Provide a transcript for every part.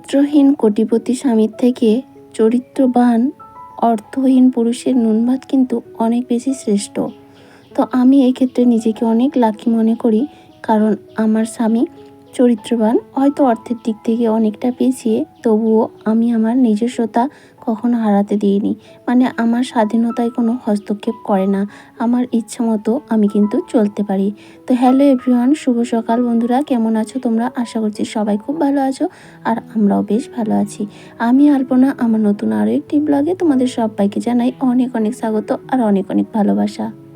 চরিত্রহীন কোটিপতি স্বামীর থেকে চরিত্রবান, অর্থহীন পুরুষের নুনভাত কিন্তু অনেক বেশি শ্রেষ্ঠ। তো আমি এক্ষেত্রে ক্ষেত্রে নিজেকে অনেক লাকি মনে করি, কারণ আমার স্বামী চরিত্রবান, হয়তো অর্থের দিক থেকে অনেকটা পেছিয়ে তবুও আমি আমার নিজস্বতা কখনো হারাতে দিইনি। মানে আমার স্বাধীনতায় কোনো হস্তক্ষেপ করে না। আমার ইচ্ছা মতো আমি কিন্তু চলতে পারি। তো হ্যালো এভরিওয়ান, শুভ সকাল বন্ধুরা। কেমন আছো তোমরা? আশা করছি সবাই খুব ভালো আছো আর আমরাও বেশ ভালো আছি। আমি আলপনা, আমার নতুন আরও একটি ব্লগে তোমাদের সবাইকে জানাই অনেক অনেক স্বাগত আর অনেক অনেক ভালোবাসা।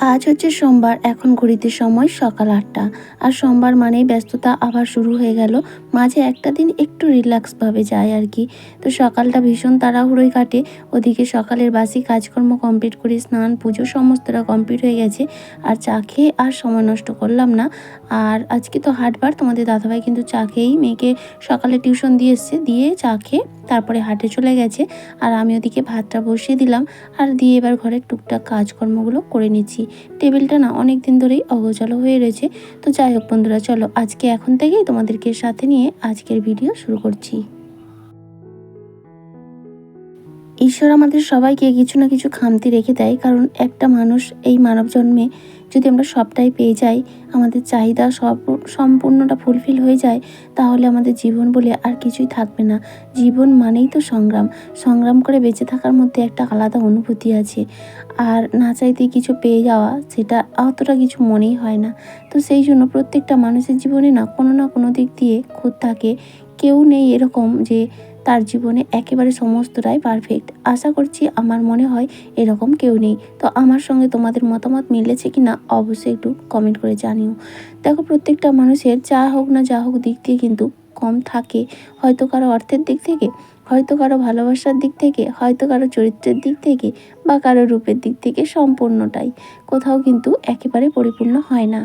আজ হচ্ছে সোমবার, এখন ঘড়িতে সময় সকাল আটটা। আর সোমবার মানেই ব্যস্ততা আবার শুরু হয়ে গেল। মাঝে একটা দিন একটু রিল্যাক্সভাবে যায় আর কি। তো সকালটা ভীষণ তাড়াহুড়োই কাটে। ওদিকে সকালের বাসি কাজকর্ম কমপ্লিট করে স্নান, পুজো সমস্তটা কমপ্লিট হয়ে গেছে। আর চা খেয়ে আর সময় নষ্ট করলাম না। আর আজকে তো হাটবার, তোমাদের দাদাভাই কিন্তু চা খেয়েই মেয়েকে সকালে টিউশন দিয়ে এসছে। দিয়ে চা খেয়ে তারপরে হাটে চলে গেছে। আর আমি ওদিকে ভাতটা বসিয়ে দিলাম। আর দিয়ে এবার ঘরের টুকটাক কাজকর্মগুলো করে নিচ্ছি। টেবিলটা না অনেক দিন ধরেই অগোচল হয়ে রয়েছে। তো যাই হোক বন্ধুরা, চলো আজকে এখন থেকেই তোমাদেরকে সাথে নিয়ে আজকের ভিডিও শুরু করছি। ঈশ্বর আমাদের সবাইকে কিছু না কিছু খামতি রেখে দেয়, কারণ একটা মানুষ এই মানব জন্মে যদি আমরা সবটাই পেয়ে যাই, আমাদের চাহিদা সব সম্পূর্ণটা ফুলফিল হয়ে যায়, তাহলে আমাদের জীবন বলে আর কিছুই থাকবে না। জীবন মানেই তো সংগ্রাম। সংগ্রাম করে বেঁচে থাকার মধ্যে একটা আলাদা অনুভূতি আছে। আর না চাইতে কিছু পেয়ে যাওয়া, সেটা অতটা কিছু মনেই হয় না। তো সেই জন্য প্রত্যেকটা মানুষের জীবনে না কোনো না কোনো দিক দিয়ে খুদ থাকে। কেউ নেই এরকম যে তার জীবনে একেবারে সমস্তটাই পারফেক্ট আশা করছি আমার মনে হয় এরকম কেউ নেই। তো আমার সঙ্গে তোমাদের মতামত মিলেছে কি না অবশ্যই একটু কমেন্ট করে জানিও। দেখো প্রত্যেকটা মানুষের যা হোক না যা হোক দিক দিয়ে কিন্তু কম থাকে। হয়তো কারও অর্থের দিক থেকে, হয়তো কারও ভালোবাসার দিক থেকে, হয়তো কারও চরিত্রের দিক থেকে বা কারও রূপের দিক থেকে সম্পূর্ণটাই। কোথাও কিন্তু একেবারে পরিপূর্ণ হয় না।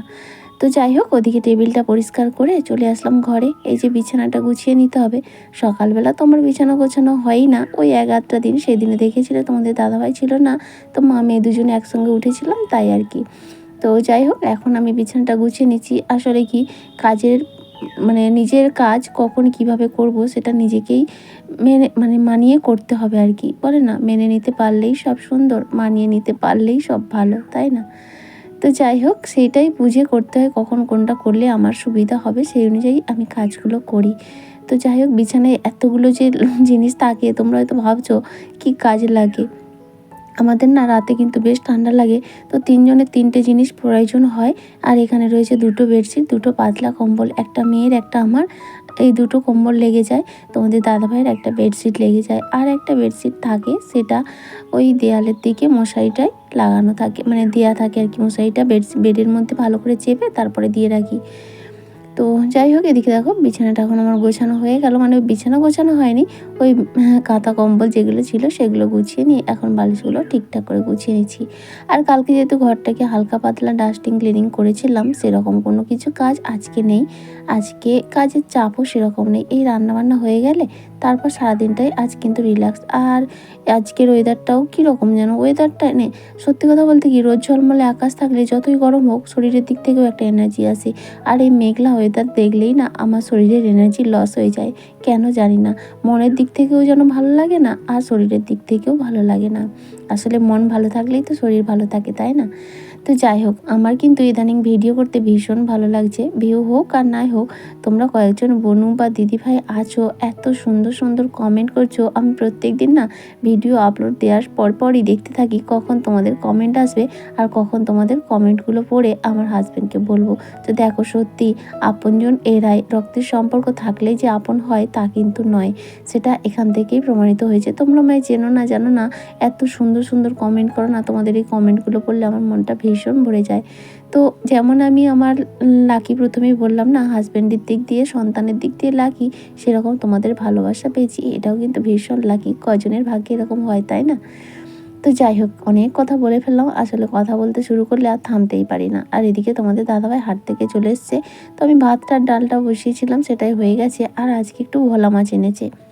তো যাই হোক, ওদিকে টেবিলটা পরিষ্কার করে চলে আসলাম ঘরে। এই যে বিছানাটা গুছিয়ে নিতে হবে। সকালবেলা তো আমার বিছানা গোছানো হয়ই না। ওই এক আধটা দিন সেদিনে দেখেছিলে, তোমাদের দাদাভাই ছিল না। তো মা মেয়ে দুজনে একসঙ্গে উঠেছিলাম, তাই আর কি। তো যাই হোক, এখন আমি বিছানাটা গুছিয়ে নিচ্ছি। আসলে কি, কাজের মানে নিজের কাজ কখন কীভাবে করব সেটা নিজেকেই মেনে মানে মানিয়ে করতে হবে আর কি। বলে না, মেনে নিতে পারলেই সব সুন্দর, মানিয়ে নিতে পারলেই সব ভালো, তাই না? তো যাই হোক, সেইটাই বুঝে করতে হয় কখন কোনটা করলে আমার সুবিধা হবে, সেই অনুযায়ী আমি কাজগুলো করি। তো যাই হোক, বিছানায় এতগুলো যে জিনিস থাকে, তোমরা হয়তো ভাবছ, কি কাজে লাগে? আমাদের না রাতে কিন্তু বেশ ঠান্ডা লাগে, তো তিনজনের তিনটে জিনিস প্রয়োজন হয়। আর এখানে রয়েছে দুটো বেডশিট, দুটো পাতলা কম্বল, একটা মেয়ের, একটা আমার। এই দুটো কম্বল লেগে যায়, তোমাদের দাদাভাইয়ের একটা বেডশিট লেগে যায়। আর একটা বেডশিট থাকে, সেটা ওই দেয়ালের দিকে মশারিটাই লাগানো থাকে মানে দেয়া থাকে আর কি মশারিটা, বেড, বেডের মধ্যে ভালো করে চেপে তারপরে দিয়ে রাখি। তো যাই হোক এদিকে দেখো বিছানাটা এখন আমার গোছানো হয়ে গেল। মানে বিছানা গোছানো হয়নি ওই হ্যাঁ, কাঁথা কম্বল যেগুলো ছিল সেগুলো গুছিয়ে নিয়ে এখন বালিশগুলো ঠিকঠাক করে গুছিয়ে নিচ্ছি। আর কালকে যেহেতু ঘরটাকে হালকা পাতলা ডাস্টিং ক্লিনিং করেছিলাম সেরকম কোনো কিছু কাজ আজকে নেই। আজকে কাজের চাপও সেরকম নেই। এই রান্নাবান্না হয়ে গেলে তারপর সারাদিনটাই আজ কিন্তু রিল্যাক্স। আর আজকের ওয়েদারটাও কীরকম যেন? ওয়েদারটা নে সত্যি কথা বলতে কি রোজ ঝলমলে আকাশ থাকলে যতই গরম হোক শরীরের দিক থেকেও একটা এনার্জি আসে। আর এই মেঘলা ওয়েদার দেখলেই না আমার শরীরের এনার্জি লস হয়ে যায়। কেন জানি না। মনের দিক থেকেও যেন ভালো লাগে না, আর শরীরের দিক থেকেও ভালো লাগে না। আসলে মন ভালো থাকলেই তো শরীর ভালো থাকে, তাই না? তো যাই হোক, আমার কিন্তু ইদানিং ভিডিও করতে ভীষণ ভালো লাগছে। ভিউ হোক আর নাই হোক, তোমরা কয়েকজন বনু বা দিদিভাই আছো, এত সুন্দর সুন্দর কমেন্ট করছ। আমি প্রত্যেক দিন না ভিডিও আপলোড দেওয়ার পরপরই দেখতে থাকি কখন তোমাদের কমেন্ট আসবে আর কখন তোমাদের কমেন্টগুলো পড়ে আমার হাজব্যান্ডকে বলব। তো দেখো, সত্যি আপনজন এরাই, রক্তের সম্পর্ক থাকলেই যে আপন হয় তা কিন্তু নয়। সেটা এখান থেকেই প্রমাণিত হয়েছে। তোমরা আমায় চেনো না, জানো না, এত সুন্দর সুন্দর কমেন্ট করো না, তোমাদের এই কমেন্টগুলো পড়লে আমার মনটা ভীষণ ভরে যায়। তো যেমন আমি আমার লাকি প্রথমেই বললাম না হাজব্যান্ডের দিক দিয়ে, সন্তানের দিক দিয়ে লাকি, সেরকম তোমাদের ভালোবাসা পেয়েছি, এটাও কিন্তু ভীষণ লাকি। কজনের ভাগ্যে এরকম হয় তাই না? তো যাই হোক, অনেক কথা বলে ফেললাম, আসলে কথা বলতে শুরু করলে আর থামতেই পারি না। আর এদিকে তোমাদের দাদাভাই হাট থেকে চলে এসছে, তো আমি ভাতটার ডালটা বসিয়েছিলাম, সেটাই হয়ে গেছে। আর আজকে একটু ভোলা মাছ এনেছে।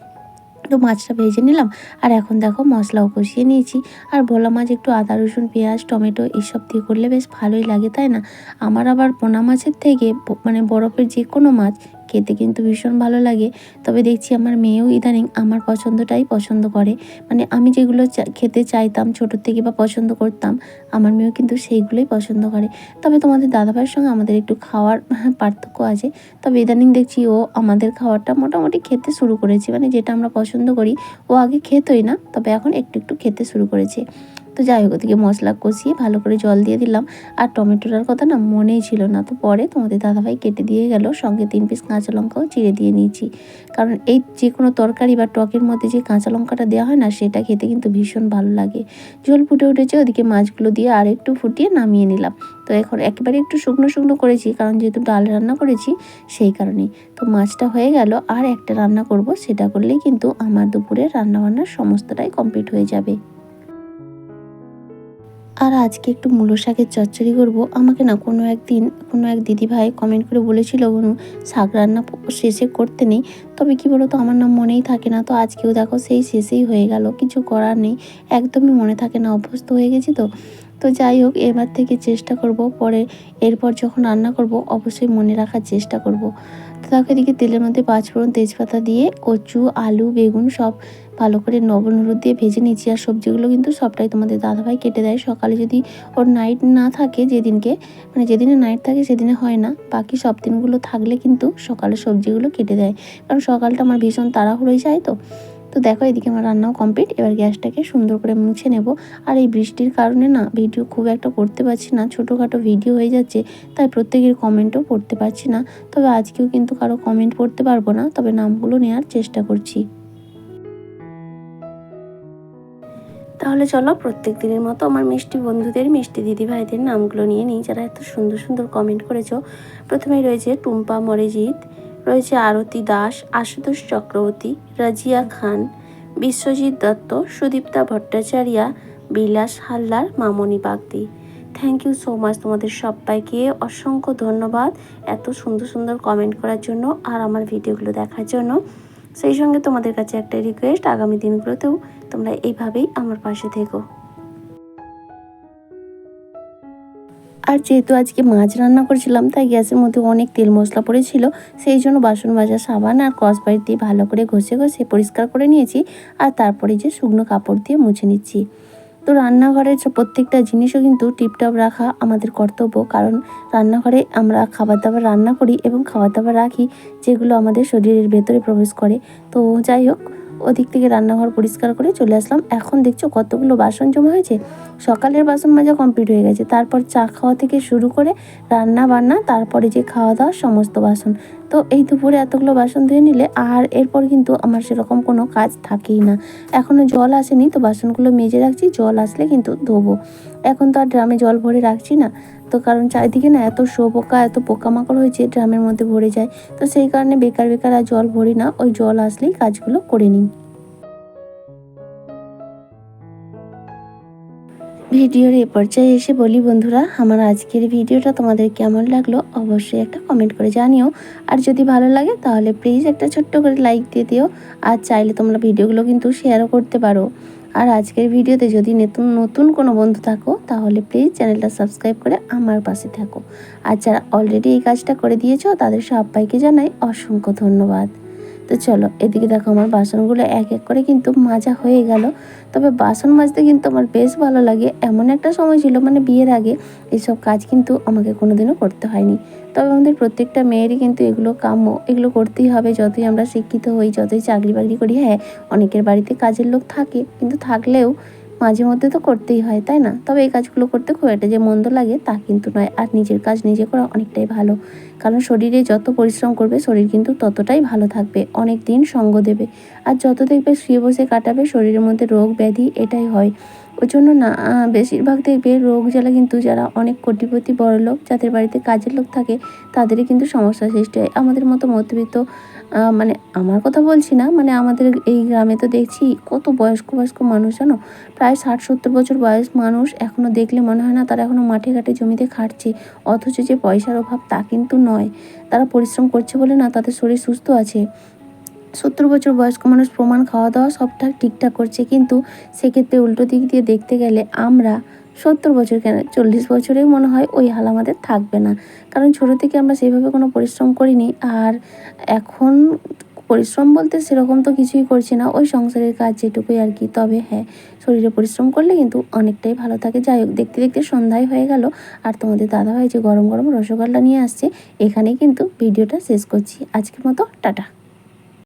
একটু মাছটা ভেজে নিলাম। আর এখন দেখো মশলাও কষিয়ে নিয়েছি। আর ভোলা মাছ একটু আদা, রসুন, পেঁয়াজ, টমেটো এইসব দিয়ে করলে বেশ ভালোই লাগে, তাই না? আমার আবার পোনা মাছের থেকে মানে বরফের যে কোনো মাছ খেতে কিন্তু ভীষণ ভালো লাগে। তবে দেখছি আমার মেয়েও ইদানিং আমার পছন্দটাই পছন্দ করে। মানে আমি যেগুলো খেতে চাইতাম ছোটোর থেকে বা পছন্দ করতাম, আমার মেয়েও কিন্তু সেইগুলোই পছন্দ করে। তবে তোমাদের দাদাভাইয়ের সঙ্গে আমাদের একটু খাওয়ার পার্থক্য আছে। তবে ইদানিং দেখছি ও আমাদের খাওয়ারটা মোটামুটি খেতে শুরু করেছে। মানে যেটা আমরা পছন্দ করি, ও আগে খেতই না, তবে এখন একটু একটু খেতে শুরু করেছে। তো যাই হোক, ওদিকে মশলা কষিয়ে ভালো করে জল দিয়ে দিলাম। আর টমেটোটার কথা না মনেই ছিল না। তো পরে তোমাদের দাদাভাই কেটে দিয়ে গেল, সঙ্গে তিন পিস কাঁচা লঙ্কাও চিড়ে দিয়ে নিয়েছি। কারণ এই যে কোনো তরকারি বা টকের মধ্যে যে কাঁচা লঙ্কাটা দেওয়া হয় না, সেটা খেতে কিন্তু ভীষণ ভালো লাগে। ঝোল ফুটে উঠেছে, ওদিকে মাছগুলো দিয়ে আর একটু ফুটিয়ে নামিয়ে নিলাম। তো এখন একেবারে একটু শুকনো শুকনো করেছি, কারণ যেহেতু ডাল রান্না করেছি সেই কারণেই। তো মাছটা হয়ে গেল, আর একটা রান্না করব, সেটা করলেই কিন্তু আমার দুপুরে রান্নাবান্নার সমস্তটাই কমপ্লিট হয়ে যাবে। আর আজকে একটু মূলো শাকের চচ্চড়ি করব। আমাকে না কোনো একদিন, কোনো এক দিদিভাই কমেন্ট করে বলেছিল, বনু, শাক রান্না শেষে করতে নেই। তবে কি বলো তো আমার নাম মনেই থাকে না। তো আজকেও দেখো সেই শেষেই হয়ে গেল, কিছু করার নেই। একদমই মনে থাকে না, অভ্যস্ত হয়ে গেছি তো। তো যাই হোক, এবার থেকে চেষ্টা করব, পরে, এরপর যখন রান্না করব, অবশ্যই মনে রাখার চেষ্টা করব। তো দেখো এদিকে তেলের মধ্যে পাঁচ পাঁচফোড়ন তেজপাতা দিয়ে, কচু, আলু, বেগুন সব ভালো করে নবন হলুদ দিয়ে ভেজে নিচ্ছি আর সবজিগুলো কিন্তু সবটাই তোমাদের দাদাভাই কেটে দেয়। সকালে যদি ওর নাইট না থাকে যেদিনকে মানে যেদিনে নাইট থাকে সেদিনে হয় না। বাকি সব দিনগুলো থাকলে কিন্তু সকালে সবজিগুলো কেটে দেয়। কারণ সকালটা আমার ভীষণ তাড়াহুড়োই যায় তো। তো দেখো, এদিকে আমার রান্নাও কমপ্লিট এবার গ্যাসটাকে সুন্দর করে মুছে নেব। আর এই বৃষ্টির কারণে না ভিডিও খুব একটা করতে পারছি না। ছোটোখাটো ভিডিও হয়ে যাচ্ছে, তাই প্রত্যেকের কমেন্টও পড়তে পারছি না। তবে আজকেও কিন্তু কারও কমেন্ট পড়তে পারব না, তবে নামগুলো নেওয়ার চেষ্টা করছি। তাহলে চলো, প্রত্যেক দিনের মতো আমার মিষ্টি বন্ধুদের, মিষ্টি দিদি ভাইদের নামগুলো নিয়ে নিই। যারা এত সুন্দর সুন্দর কমেন্ট করেছ, প্রথমেই রয়েছে টুম্পা মরেজিৎ। রয়েছে আরতি দাস, আশুতোষ চক্রবর্তী, রাজিয়া খান, Biswajit Dutta, Sudipta Bhattacharya, Bilas Haldar, Mamoni Bagdi. Thank you so much তোমাদের সবাইকে। অসংখ্য ধন্যবাদ এত সুন্দর সুন্দর কমেন্ট করার জন্য আর আমার ভিডিওগুলো দেখার জন্য। সেই সঙ্গে তোমাদের কাছে একটা রিকোয়েস্ট আগামী দিনগুলোতেও তোমরা এইভাবেই আমার পাশে থেকো। আর যেহেতু আজকে মাছ রান্না করেছিলাম, তাই গ্যাসের মধ্যে অনেক তেল মশলা পড়েছিল, সেই জন্য বাসন মাজা, সাবান আর কসবাইট দিয়ে ভালো করে ঘষে ঘষে পরিষ্কার করে নিয়েছি আর তারপরে যে শুকনো কাপড় দিয়ে মুছে নিচ্ছি। তো রান্নাঘরের প্রত্যেকটা জিনিসও কিন্তু টিপটপ রাখা আমাদের কর্তব্য, কারণ রান্নাঘরে আমরা খাবার দাবার রান্না করি এবং খাবার দাবার রাখি, যেগুলো আমাদের শরীরের ভেতরে প্রবেশ করে। তো যাই হোক ওদিক থেকে রান্নাঘর পরিষ্কার করে চলে আসলাম। এখন দেখছ কতগুলো বাসন জমা হয়েছে? সকালের বাসন মাজা কমপ্লিট হয়ে গেছে। তারপর চা খাওয়া থেকে শুরু করে রান্না বান্না তারপরে যে খাওয়া দাওয়া সমস্ত বাসন। তো এই দুপুরে এতগুলো বাসন ধুয়ে নিলে আর এরপর কিন্তু আমার সেরকম কোনো কাজ থাকেই না। এখনও জল আসেনি, তো বাসনগুলো মেজে রাখছি, জল আসলে কিন্তু ধোবো। এখন তো আর ড্রামে জল ভরে রাখছি না, তো কারণ চারিদিকে না এত শোপোকা এত পোকামাকড় হয়েছে, ড্রামের মধ্যে ভরে যায়। তো সেই কারণে বেকার বেকার আর জল ভরি না, ওই জল আসলেই কাজগুলো করে নিই। ভিডিওর এ পর্যায়ে এসে বলি বন্ধুরা, আমার আজকের ভিডিওটা তোমাদের কেমন লাগল অবশ্যই একটা কমেন্ট করে জানিও। আর যদি ভালো লাগে তাহলে প্লিজ একটা ছোট্ট করে লাইক দিয়ে দিও, আর চাইলে তোমরা ভিডিওগুলো কিন্তু শেয়ারও করতে পারো। আর আজকের ভিডিওতে যদি নতুন নতুন কোনো বন্ধু থাকো, তাহলে প্লিজ চ্যানেলটা সাবস্ক্রাইব করে আমার পাশে থাকো। আর যারা অলরেডি এই কাজটা করে দিয়েছ, তাদের সবাইকে জানাই অসংখ্য ধন্যবাদ। তো চলো, এদিকে দেখো আমার বাসনগুলো এক এক করে কিন্তু মাজা হয়ে গেল। তবে বাসন মাজতে কিন্তু আমার বেশ ভালো লাগে। এমন একটা সময় ছিল মানে বিয়ের আগে এইসব কাজ কিন্তু আমাকে কোনোদিনও করতে হয়নি। তবে আমাদের প্রত্যেকটা মেয়েরই কিন্তু এগুলো কাম্য, এগুলো করতেই হবে। যতই আমরা শিক্ষিত হই, যতই চাকরি বাকরি করি হ্যাঁ অনেকের বাড়িতে কাজের লোক থাকে। কিন্তু থাকলেও মাঝে মধ্যে তো করতেই হয়, তাই না? তবে এই কাজগুলো করতে খুব একটা যে মন্দ লাগে তা কিন্তু নয়। আর নিজের কাজ নিজে করা অনেকটাই ভালো। কারণ শরীরে যত পরিশ্রম করবে, শরীর কিন্তু ততটাই ভালো থাকবে। অনেক দিন সঙ্গ দেবে। আর যত দেখবে শুয়ে বসে কাটাবে, শরীরের মধ্যে রোগ ব্যাধি এটাই হয়। ওই জন্য না বেশিরভাগ দেখবে রোগ জ্বালা কিন্তু যারা অনেক কোটিপতি বড় লোক যাদের বাড়িতে কাজের লোক থাকে, তাদেরই কিন্তু সমস্যা সৃষ্টি হয়। আমাদের মতো মধ্যবিত্ত মানে আমার কথা বলছি না মানে আমাদের এই গ্রামে তো দেখছি কত বয়স্ক বয়স্ক মানুষ জানো? প্রায় ষাট সত্তর বছর বয়স মানুষ এখনও দেখলে মনে হয় না তারা এখনও মাঠে ঘাটে জমিতে খাটছে, অথচ যে পয়সার অভাব তা কিন্তু নয়। তারা পরিশ্রম করছে বলে না, তাদের শরীর সুস্থ আছে। সত্তর বছর বয়স্ক মানুষ প্রমাণ খাওয়া দাওয়া সবটা ঠিকঠাক করছে, কিন্তু সেক্ষেত্রে উল্টো দিক দিয়ে দেখতে গেলে আমরা সত্তর বছর কেন? চল্লিশ বছরেও মনে হয় ওই হাল আমাদের থাকবে না। কারণ ছোটো থেকে আমরা সেইভাবে কোনো পরিশ্রম করিনি। আর এখন পরিশ্রম বলতে সেরকম তো কিছুই করছি না। ওই সংসারের কাজ যেটুকুই আর কি। তবে হ্যাঁ শরীরে পরিশ্রম করলে কিন্তু অনেকটাই ভালো থাকে। যাই হোক, দেখতে দেখতে সন্ধ্যায় হয়ে গেল। আর তোমাদের দাদাভাই যে গরম গরম রসগোল্লা নিয়ে আসছে, এখানেই কিন্তু ভিডিওটা শেষ করছি। আজকের মতো, টাটা।